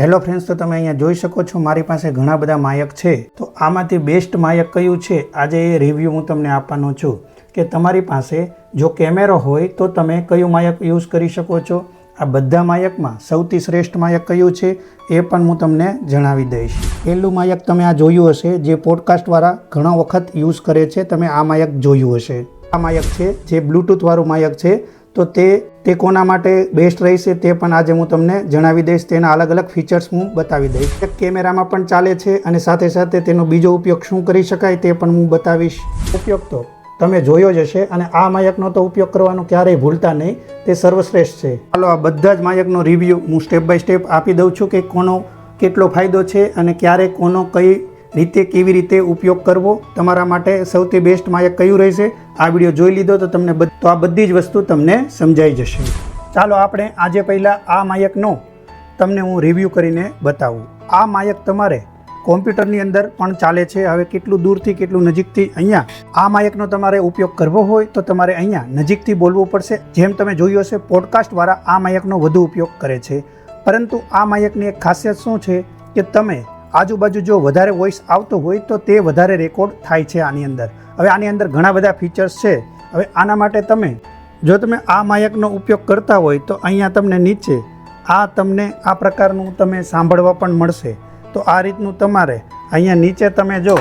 Hello friends, તો તમે અહીંયા જોઈ શકો છો મારી પાસે ઘણા બધા માયક છે. તો આમાંથી બેસ્ટ માયક કયું છે? આજે એ રિવ્યૂ હું તમને આપવાનો છું કે તમારી પાસે જો કેમેરો હોય તો તમે કયું માયક યુઝ કરી શકો છો? આ બધા માયકમાં સૌથી શ્રેષ્ઠ માયક કયું છે એ પણ હું તમને જણાવી દઈશ. પહેલું માયક તમે આ જોયું હશે, જે પોડકાસ્ટવાળા ઘણા વખત યુઝ કરે છે. તમે આ માયક જોયું હશે. આ માયક છે જે બ્લૂટૂથવાળું માયક છે. તો તે તે કોના માટે બેસ્ટ રહેશે તે પણ આજે હું તમને જણાવી દઈશ. તેના અલગ અલગ ફીચર્સ હું બતાવી દઈશ. એક કેમેરામાં પણ ચાલે છે અને સાથે સાથે તેનો બીજો ઉપયોગ શું કરી શકાય તે પણ હું બતાવીશ. ઉપયોગ તો તમે જોયો જ હશે અને આ માયકનો તો ઉપયોગ કરવાનો ક્યારેય ભૂલતા નહીં. તે સર્વશ્રેષ્ઠ છે. ચાલો આ બધા જ માયકનો રિવ્યૂ હું સ્ટેપ બાય સ્ટેપ આપી દઉં છું કે કોનો કેટલો ફાયદો છે અને ક્યારે કોનો કઈ રીતે કેવી રીતે ઉપયોગ કરવો તમારા માટે સૌથી બેસ્ટ માયક કયું રહેશે? આ વીડિયો જોઈ લીધો તો તમને તો આ બધી જ વસ્તુ તમને સમજાઈ જશે. ચાલો આપણે આજે પહેલાં આ માયકનો તમને હું રિવ્યૂ કરીને બતાવું. આ માયક તમારે કોમ્પ્યુટરની અંદર પણ ચાલે છે. હવે કેટલું દૂરથી કેટલું નજીકથી અહીંયા આ માયકનો તમારે ઉપયોગ કરવો હોય તો તમારે અહીંયા નજીકથી બોલવું પડશે. જેમ તમે જોયું હશે પોડકાસ્ટવાળા આ માયકનો વધુ ઉપયોગ કરે છે. પરંતુ આ માયકની એક ખાસિયત શું છે કે તમે આજુબાજુ જો વધારે વોઇસ આવતો હોય તો તે વધારે રેકોર્ડ થાય છે આની અંદર. હવે આની અંદર ઘણા બધા ફીચર્સ છે. હવે આના માટે તમે, જો તમે આ માયકનો ઉપયોગ કરતા હોય તો અહીંયા તમને નીચે આ તમને આ પ્રકારનું તમે સાંભળવા પણ મળશે. તો આ રીતનું તમારે અહીંયા નીચે તમે જો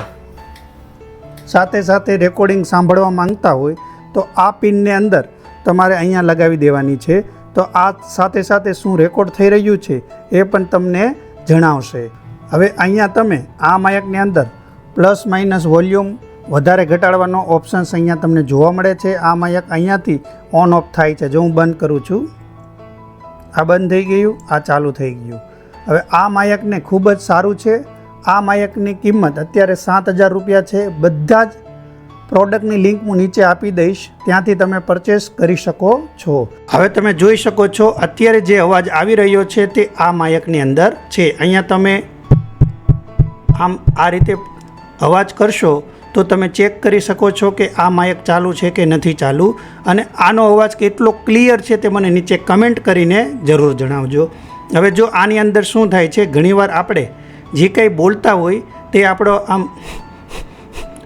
સાથે સાથે રેકોર્ડિંગ સાંભળવા માંગતા હોય તો આ પિનને અંદર તમારે અહીંયા લગાવી દેવાની છે. તો આ સાથે સાથે શું રેકોર્ડ થઈ રહ્યું છે એ પણ તમને જણાવશે. હવે અહીંયા તમે આ માયકની અંદર પ્લસ માઇનસ વોલ્યુમ વધારે ઘટાડવાનો ઓપ્શન્સ અહીંયા તમને જોવા મળે છે. આ માયક અહીંયાથી ઓન ઓફ થાય છે. જો હું બંધ કરું છું, આ બંધ થઈ ગયું, આ ચાલુ થઈ ગયું. હવે આ માયકને ખૂબ જ સારું છે. આ માયકની કિંમત અત્યારે સાત હજાર રૂપિયા છે. બધા જ પ્રોડક્ટની લિંક હું નીચે આપી દઈશ. ત્યાંથી તમે પરચેસ કરી શકો છો. હવે તમે જોઈ શકો છો, અત્યારે જે અવાજ આવી રહ્યો છે તે આ માયકની અંદર છે. અહીંયા તમે આમ આ રીતે અવાજ કરશો તો તમે ચેક કરી શકો છો કે આ માયક ચાલુ છે કે નથી ચાલુ અને આનો અવાજ કેટલો ક્લિયર છે તે મને નીચે કમેન્ટ કરીને જરૂર જણાવજો. હવે જો આની અંદર શું થાય છે, ઘણીવાર આપણે જે કંઈ બોલતા હોય તે આપણો આમ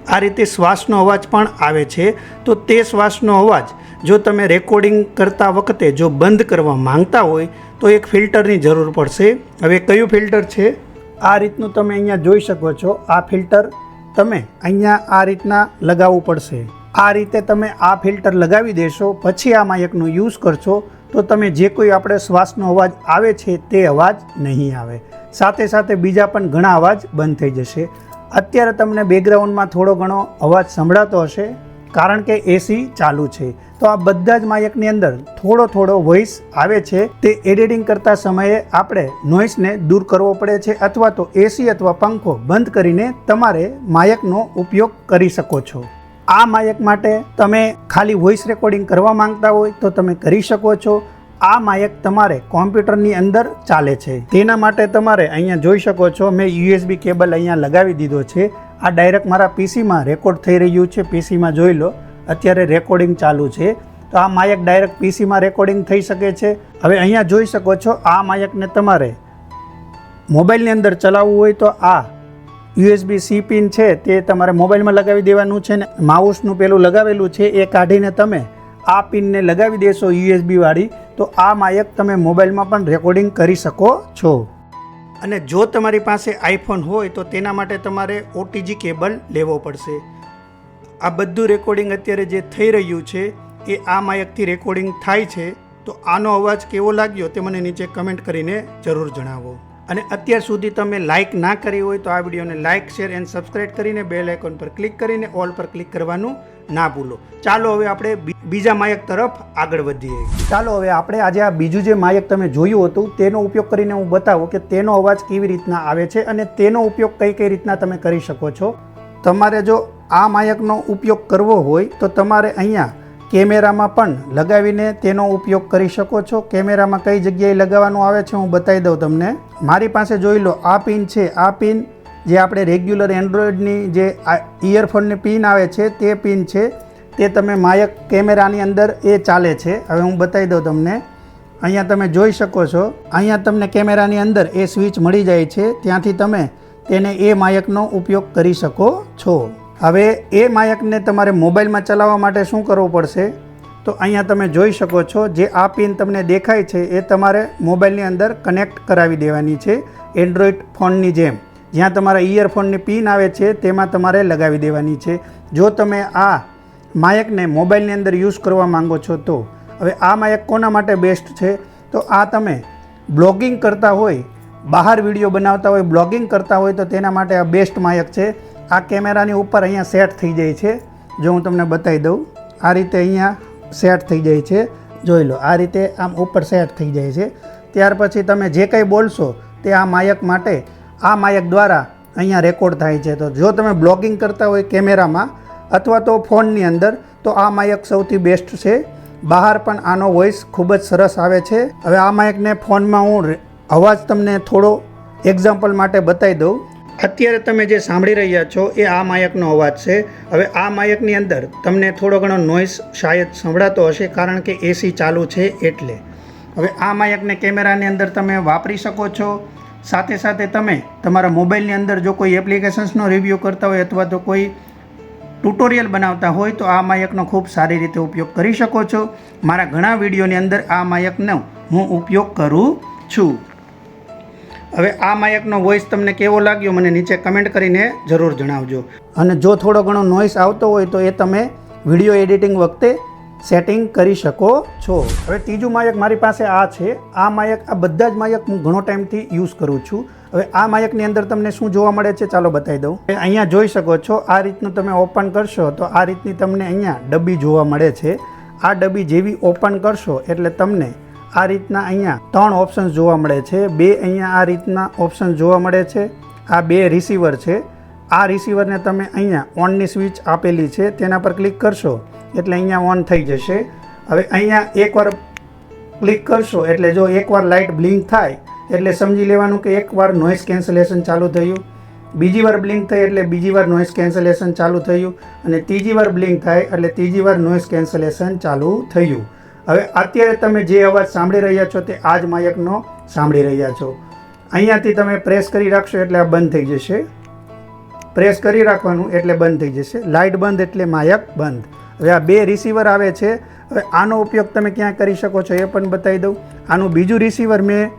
આ રીતે શ્વાસનો અવાજ પણ આવે છે. તો તે શ્વાસનો અવાજ જો તમે રેકોર્ડિંગ કરતા વખતે જો બંધ કરવા માંગતા હોય તો એક ફિલ્ટરની જરૂર પડશે. હવે કયું ફિલ્ટર છે? આ રીતનું તમે અહીંયા જોઈ શકો છો. આ ફિલ્ટર તમે અહીંયા આ રીતના લગાવવું પડશે. આ રીતે તમે આ ફિલ્ટર લગાવી દેશો, પછી આ માયકનો યુઝ કરશો, તો તમે જે કોઈ આપણે શ્વાસનો અવાજ આવે છે તે અવાજ નહીં આવે. સાથે સાથે બીજા પણ ઘણા અવાજ બંધ થઈ જશે. અત્યારે તમને બેકગ્રાઉન્ડમાં થોડો ઘણો અવાજ સંભળાતો હશે, કારણ કે એસી ચાલુ છે. તો આ બધા જ માયકની અંદર થોડો થોડો વોઇસ આવે છે. તે એડિટિંગ કરતા સમયે આપણે નોઇસને દૂર કરવો પડે છે અથવા તો એસી અથવા પંખો બંધ કરીને તમારે માયકનો ઉપયોગ કરી શકો છો. આ માયક માટે તમે ખાલી વોઇસ રેકોર્ડિંગ કરવા માંગતા હોય તો તમે કરી શકો છો. આ માયક તમારે કોમ્પ્યુટરની અંદર ચાલે છે. તેના માટે તમારે અહીંયા જોઈ શકો છો, મેં યુએસબી કેબલ અહીંયા લગાવી દીધો છે. આ ડાયરેક્ટ મારા પીસીમાં રેકોર્ડ થઈ રહ્યું છે. પીસીમાં જોઈ લો. અત્યારે રેકોર્ડિંગ ચાલુ છે. તો આ માયક ડાયરેક્ટ પીસીમાં રેકોર્ડિંગ થઈ શકે છે. હવે અહીંયા જોઈ શકો છો, આ માયકને તમારે મોબાઈલની અંદર ચલાવવું હોય તો આ યુએસબી સી પિન છે તે તમારે મોબાઈલમાં લગાવી દેવાનું છે ને માઉસનું પેલું લગાવેલું છે એ કાઢીને તમે આ પિનને લગાવી દેશો યુએસબીવાળી તો આ માયક તમે મોબાઈલમાં પણ રેકોર્ડિંગ કરી શકો છો. અને જો તમારી પાસે આઈફોન હોય તો તેના માટે તમારે ઓટીજી કેબલ લેવો પડશે. આ બધું રેકોર્ડિંગ અત્યારે જે થઈ રહ્યું છે, એ આ માયકથી રેકોર્ડિંગ થાય છે, તો આનો અવાજ કેવો લાગ્યો તે મને નીચે કમેન્ટ કરીને જરૂર જણાવો. અને અત્યાર સુધી તમે લાઇક ના કરી હોય તો આ વિડીયોને લાઇક શેર એન્ડ સબસ્ક્રાઇબ કરીને બેલ આઇકોન પર ક્લિક કરીને ઓલ પર ક્લિક કરવાનું ના ભૂલો. ચાલો હવે આપણે બીજા માયક તરફ આગળ વધીએ. ચાલો હવે આપણે આજે આ બીજું જે માયક તમે જોયું હતું, તેનો ઉપયોગ કરીને હું બતાવું કે તેનો અવાજ કેવી રીતના આવે છે અને તેનો ઉપયોગ કઈ કઈ રીતના તમે કરી શકો છો. તમારે જો આ માયકનો ઉપયોગ કરવો હોય તો તમારે અહીંયા કેમેરામાં પણ લગાવીને તેનો ઉપયોગ કરી શકો છો. કેમેરામાં કઈ જગ્યાએ લગાવવાનું આવે છે હું બતાવી દઉં તમને. મારી પાસે જોઈ લો, આ પિન છે. આ પિન જે આપણે રેગ્યુલર એન્ડ્રોઈડની જે ઇયરફોનની પિન આવે છે તે પિન છે. તે તમે માયક કેમેરાની અંદર એ ચાલે છે. હવે હું બતાવી દઉં તમને. અહીંયા તમે જોઈ શકો છો. અહીંયા તમને કેમેરાની અંદર એ સ્વિચ મળી જાય છે. ત્યાંથી તમે તેને એ માયકનો ઉપયોગ કરી શકો છો. હવે એ માયકને તમારે મોબાઈલમાં ચલાવવા માટે શું કરવું પડશે? તો અહીંયા તમે જોઈ શકો છો, જે આ પિન તમને દેખાય છે, એ તમારે મોબાઈલની અંદર કનેક્ટ કરાવી દેવાની છે, એન્ડ્રોઈડ ફોનની જેમ. જ્યાં તમારા ઇયરફોનની પિન આવે છે, તેમાં તમારે લગાવી દેવાની છે. જો તમે આ માયકને મોબાઈલની અંદર યુઝ કરવા માંગો છો તો. હવે આ માયક કોના માટે બેસ્ટ છે? તો આ તમે બ્લોગિંગ કરતા હોય બહાર વીડિયો બનાવતા હોય, બ્લોગિંગ કરતા હોય, તો તેના માટે આ બેસ્ટ માયક છે. આ કેમેરાની ઉપર અહીંયા સેટ થઈ જાય છે. જો હું તમને બતાવી દઉં, આ રીતે અહીંયા સેટ થઈ જાય છે. જોઈ લો, આ રીતે આમ ઉપર સેટ થઈ જાય છે. ત્યાર પછી તમે જે કંઈ બોલશો, તે આ માયક માટે, આ માયક દ્વારા અહીંયા રેકોર્ડ થાય છે. તો જો તમે બ્લોગિંગ કરતા હોય કેમેરામાં, અથવા તો ફોનની અંદર, તો આ માયક સૌથી બેસ્ટ છે. બહાર પણ આનો વોઇસ ખૂબ જ સરસ આવે છે. હવે આ માયકને ફોનમાં હું અવાજ તમને થોડો એક્ઝામ્પલ માટે બતાવી દઉં. અત્યારે તમે જે સાંભળી રહ્યા છો એ આ માયકનો અવાજ છે. હવે આ માયકની અંદર તમને થોડો ઘણો નોઈસ શાયદ સંભળાતો હશે કારણ કે એસી ચાલુ છે એટલે. હવે આ માયકને કેમેરાની અંદર તમે વાપરી શકો છો. સાથે સાથે તમે તમારા મોબાઈલની અંદર જો કોઈ એપ્લિકેશન્સનો રિવ્યૂ કરતા હોય અથવા તો કોઈ ટ્યુટોરિયલ બનાવતા હોય તો આ માયકનો ખૂબ સારી રીતે ઉપયોગ કરી શકો છો. મારા ઘણા વિડીયોની અંદર આ માયકનો હું ઉપયોગ કરું છું. હવે આ માયકનો વોઇસ તમને કેવો લાગ્યો મને નીચે કમેન્ટ કરીને જરૂર જણાવજો. અને જો થોડો ઘણો નોઇસ આવતો હોય તો એ તમે વીડિયો એડિટિંગ વખતે સેટિંગ કરી શકો છો. હવે ત્રીજું માયક મારી પાસે આ છે. આ માયક, આ બધા જ માયક હું ઘણો ટાઈમથી યુઝ કરું છું. હવે આ માયકની અંદર તમને શું જોવા મળે છે ચાલો બતાવી દઉં. અહીંયા જોઈ શકો છો, આ રીતનું તમે ઓપન કરશો તો આ રીતની તમને અહીંયા ડબ્બી જોવા મળે છે. આ ડબ્બી જેવી ઓપન કરશો એટલે તમને આ રીતના અહીંયા ત્રણ ઓપ્શન્સ જોવા મળે છે. બે અહીંયા આ રીતના ઓપ્શન જોવા મળે છે. આ બે રિસીવર છે. આ રિસીવરને તમે અહીંયા ઓનની સ્વિચ આપેલી છે. તેના પર ક્લિક કરશો એટલે અહીંયા ઓન થઈ જશે. હવે અહીંયા એકવાર ક્લિક કરશો એટલે જો એકવાર લાઇટ બ્લિંક થાય એટલે સમજી લેવાનું કે એકવાર નોઇસ કેન્સલેશન ચાલુ થયું. બીજી વાર બ્લિંક થઈ એટલે બીજી વાર નોઇસ કેન્સલેશન ચાલુ થયું. અને ત્રીજી વાર બ્લિંક થાય એટલે ત્રીજી વાર નોઇસ કેન્સલેશન ચાલુ થયું. હવે અત્યારે તમે જે અવાજ સાંભળી રહ્યા છો તે આ જ માયકનો સાંભળી રહ્યા છો. અહીંયાથી તમે પ્રેસ કરી રાખશો એટલે આ બંધ થઈ જશે. પ્રેસ કરી રાખવાનું એટલે બંધ થઈ જશે. લાઇટ બંધ એટલે માયક બંધ. હવે આ બે રિસીવર આવે છે. હવે આનો ઉપયોગ તમે ક્યાં કરી શકો છો એ પણ બતાવી દઉં. આનું બીજું રિસીવર મેં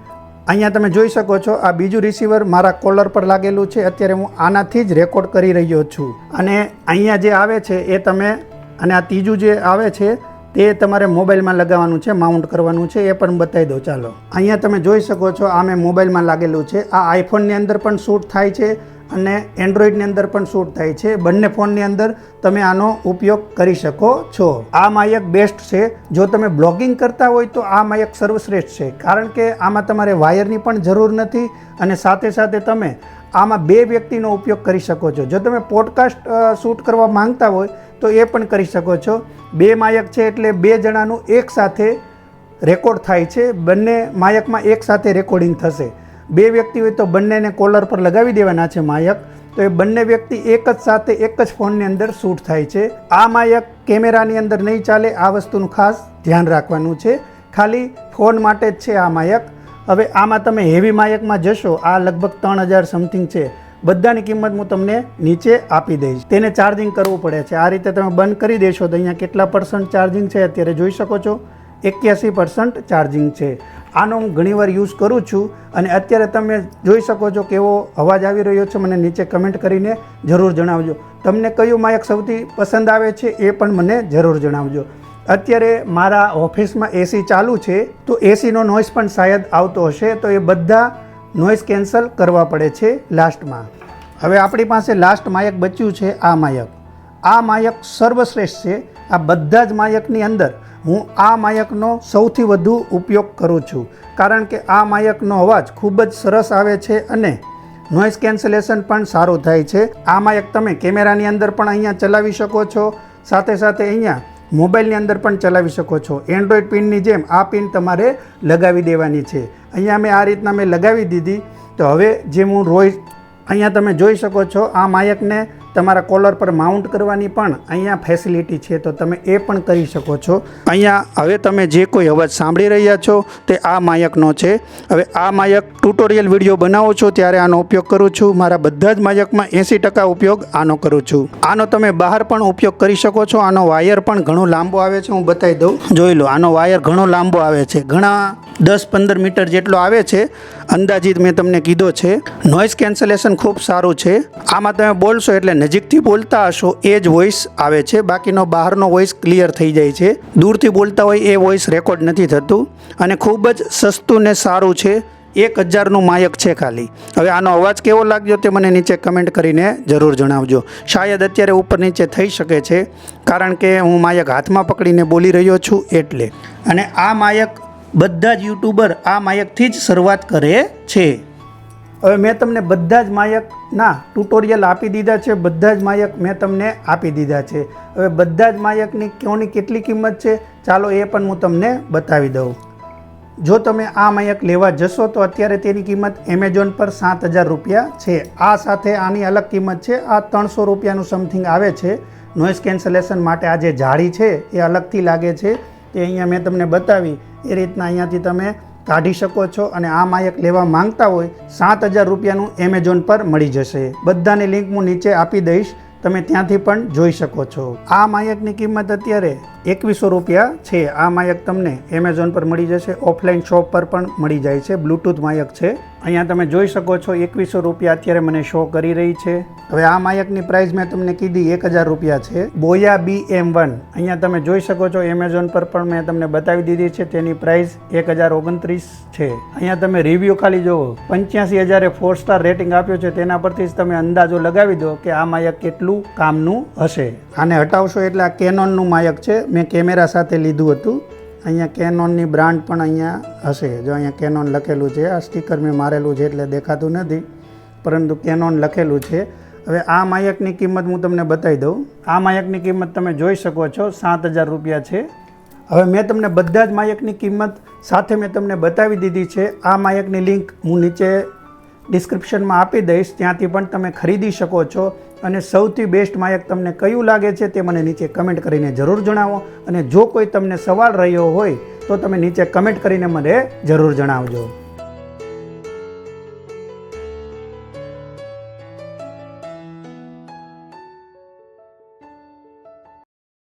અહીંયા તમે જોઈ શકો છો. આ બીજું રિસીવર મારા કોલર પર લાગેલું છે. અત્યારે હું આનાથી જ રેકોર્ડ કરી રહ્યો છું. અને અહીંયા જે આવે છે એ તમે અને આ ત્રીજું જે આવે છે તે તમારે મોબાઈલમાં લગાવવાનું છે, માઉન્ટ કરવાનું છે, એ પણ બતાવી દો ચાલો. અહીંયા તમે જોઈ શકો છો, આ મેં મોબાઈલમાં લાગેલું છે. આ આઈફોનની અંદર પણ શૂટ થાય છે અને એન્ડ્રોઈડની અંદર પણ શૂટ થાય છે. બંને ફોનની અંદર તમે આનો ઉપયોગ કરી શકો છો. આ માયક બેસ્ટ છે. જો તમે બ્લોગિંગ કરતા હોય તો આ માયક સર્વશ્રેષ્ઠ છે. કારણ કે આમાં તમારે વાયરની પણ જરૂર નથી અને સાથે સાથે તમે આમાં બે વ્યક્તિનો ઉપયોગ કરી શકો છો. જો તમે પોડકાસ્ટ શૂટ કરવા માંગતા હોય તો એ પણ કરી શકો છો. બે માયક છે એટલે બે જણાનું એક સાથે રેકોર્ડ થાય છે. બંને માયકમાં એક સાથે રેકોર્ડિંગ થશે. બે વ્યક્તિ હોય તો બંનેને કોલર પર લગાવી દેવાના છે માયક. તો એ બંને વ્યક્તિ એક જ સાથે એક જ ફોનની અંદર શૂટ થાય છે. આ માયક કેમેરાની અંદર નહીં ચાલે, આ વસ્તુનું ખાસ ધ્યાન રાખવાનું છે. ખાલી ફોન માટે જ છે આ માયક. હવે આમાં તમે હેવી માયકમાં જશો, આ લગભગ ત્રણ હજાર સમથિંગ છે. બધાની કિંમત હું તમને નીચે આપી દઈશ. તેને ચાર્જિંગ કરવું પડે છે. આ રીતે તમે બંધ કરી દેશો તો અહીંયા કેટલા પર્સન્ટ ચાર્જિંગ છે અત્યારે જોઈ શકો છો. એક્યાસી પર્સન્ટ ચાર્જિંગ છે. આનો હું ઘણીવાર યુઝ કરું છું અને અત્યારે તમે જોઈ શકો છો કેવો અવાજ આવી રહ્યો છે. મને નીચે કમેન્ટ કરીને જરૂર જણાવજો. તમને કયું માયક સૌથી પસંદ આવે છે એ પણ મને જરૂર જણાવજો. અત્યારે મારા ઓફિસમાં એસી ચાલુ છે. તો એસીનો નોઇસ પણ શાયદ આવતો હશે. તો એ બધા નોઇસ કેન્સલ કરવા પડે છે લાસ્ટમાં. હવે આપણી પાસે લાસ્ટ માયક બચ્યું છે આ માયક. આ માયક સર્વશ્રેષ્ઠ છે. આ બધા જ માયકની અંદર હું આ માયકનો સૌથી વધુ ઉપયોગ કરું છું. કારણ કે આ માયકનો અવાજ ખૂબ જ સરસ આવે છે અને નોઇસ કેન્સલેશન પણ સારું થાય છે. આ માયક તમે કેમેરાની અંદર પણ અહીંયા ચલાવી શકો છો. સાથે સાથે અહીંયા મોબાઈલની અંદર પણ ચલાવી શકો છો. એન્ડ્રોઈડ પિનની જેમ આ પિન તમારે લગાવી દેવાની છે. અહીંયા મેં આ રીતના મેં લગાવી દીધી. તો હવે જે હું રોઈ અહીંયા તમે જોઈ શકો છો, આ માયકને તમારા કોલર પર માઉન્ટ કરવાની પણ અહીંયા ફેસિલિટી છે, તો તમે એ પણ કરી શકો છો. અહીંયા હવે તમે જે કોઈ અવાજ સાંભળી રહ્યા છો, તે આ માયકનો છે. હવે આ માયક ટ્યુટોરિયલ વીડિયો બનાવો છો, ત્યારે આનો ઉપયોગ કરું છું. મારા બધા જ માયકમાં એંસી ટકા ઉપયોગ આનો કરું છું. આનો તમે બહાર પણ ઉપયોગ કરી શકો છો. આનો વાયર પણ ઘણો લાંબો આવે છે, હું બતાવી દઉં. જોઈ લો, આનો વાયર ઘણો લાંબો આવે છે. ઘણા દસ પંદર મીટર જેટલો આવે છે. અંદાજિત મેં તમને કીધો છે. નોઇઝ કેન્સલેશન ખૂબ સારું છે. આમાં તમે બોલશો એટલે નજીકથી બોલતા હશો એ જ વોઇસ આવે છે. બાકીનો બહારનો વોઇસ ક્લિયર થઈ જાય છે. દૂરથી બોલતા હોય એ વોઇસ રેકોર્ડ નથી થતું. અને ખૂબ જ સસ્તું ને સારું છે. એક હજારનું માયક છે ખાલી. હવે આનો અવાજ કેવો લાગ્યો તે મને નીચે કમેન્ટ કરીને જરૂર જણાવજો. શાયદ અત્યારે ઉપર નીચે થઈ શકે છે. કારણ કે હું માયક હાથમાં પકડીને બોલી રહ્યો છું એટલે. અને આ માયક બધા જ યુટ્યુબર આ માયકથી જ શરૂઆત કરે છે. હવે મેં તમને બધા જ માયકના ટ્યુટોરિયલ આપી દીધા છે. બધા જ માયક મેં તમને આપી દીધા છે. હવે બધા જ માયકની કોની કેટલી કિંમત છે? ચાલો એ પણ હું તમને બતાવી દઉં. જો તમે આ માયક લેવા જશો તો અત્યારે તેની કિંમત એમેઝોન પર સાત હજાર રૂપિયા છે. આ સાથે આની અલગ કિંમત છે. આ ત્રણસો રૂપિયાનું સમથિંગ આવે છે. નોઇઝ કેન્સલેશન માટે આ જે જાળી છે, એ અલગથી લાગે છે. તે અહીંયા મેં તમને બતાવી. એ રીતના અહીંયાથી તમે કાઢી શકો છો અને આ માયક લેવા માંગતા હોય સાત હજાર રૂપિયાનું એમેઝોન પર મળી જશે. બધાની લિંક હું નીચે આપી દઈશ. તમે ત્યાંથી પણ જોઈ શકો છો. આ માયકની કિંમત અત્યારે એકવીસો રૂપિયા છે. આ માયક તમને એમેઝોન પર મળી જશે. ઓફલાઈન શોપ પર પણ મળી જાય છે. બ્લૂટૂથ માયક છે. અહીંયા તમે જોઈ શકો છો એકવીસો રૂપિયા અત્યારે મને શો કરી રહી છે. હવે આ માયકની પ્રાઇસ મેં તમને કીધી એક હજાર રૂપિયા છે. બોયા બી એમ વન અહીંયા તમે જોઈ શકો છો એમેઝોન પર પણ મેં તમને બતાવી દીધી છે. તેની પ્રાઇસ એક હજાર ઓગણત્રીસ છે. અહીંયા તમે રિવ્યૂ ખાલી જુઓ પંચ્યાસી હજારે ફોર સ્ટાર રેટિંગ આપ્યો છે. તેના પરથી જ તમે અંદાજો લગાવી દો કે આ માયક કેટલું કામનું હશે. આને હટાવશો એટલે આ કેનોનનું માયક છે. મેં કેમેરા સાથે લીધું હતું. અહીંયા કેનોનની બ્રાન્ડ પણ અહીંયા હશે. જો અહીંયા કેનોન લખેલું છે, આ સ્ટીકર મેં મારેલું છે એટલે દેખાતું નથી. પરંતુ કેનોન લખેલું છે. હવે આ માયકની કિંમત હું તમને બતાવી દઉં. આ માયકની કિંમત તમે જોઈ શકો છો, સાત હજાર રૂપિયા છે. હવે મેં તમને બધા જ માયકની કિંમત સાથે મેં તમને બતાવી દીધી છે. આ માયકની લિંક હું નીચે ડિસ્ક્રિપ્શનમાં આપી દઈશ. ત્યાંથી પણ તમે ખરીદી શકો છો. અને સૌથી બેસ્ટ માયક તમને કયું લાગે છે તે મને નીચે કમેન્ટ કરીને જરૂર જણાવો. અને જો કોઈ તમને સવાલ રહ્યો હોય તો તમે નીચે કમેન્ટ કરીને મને જરૂર જણાવજો.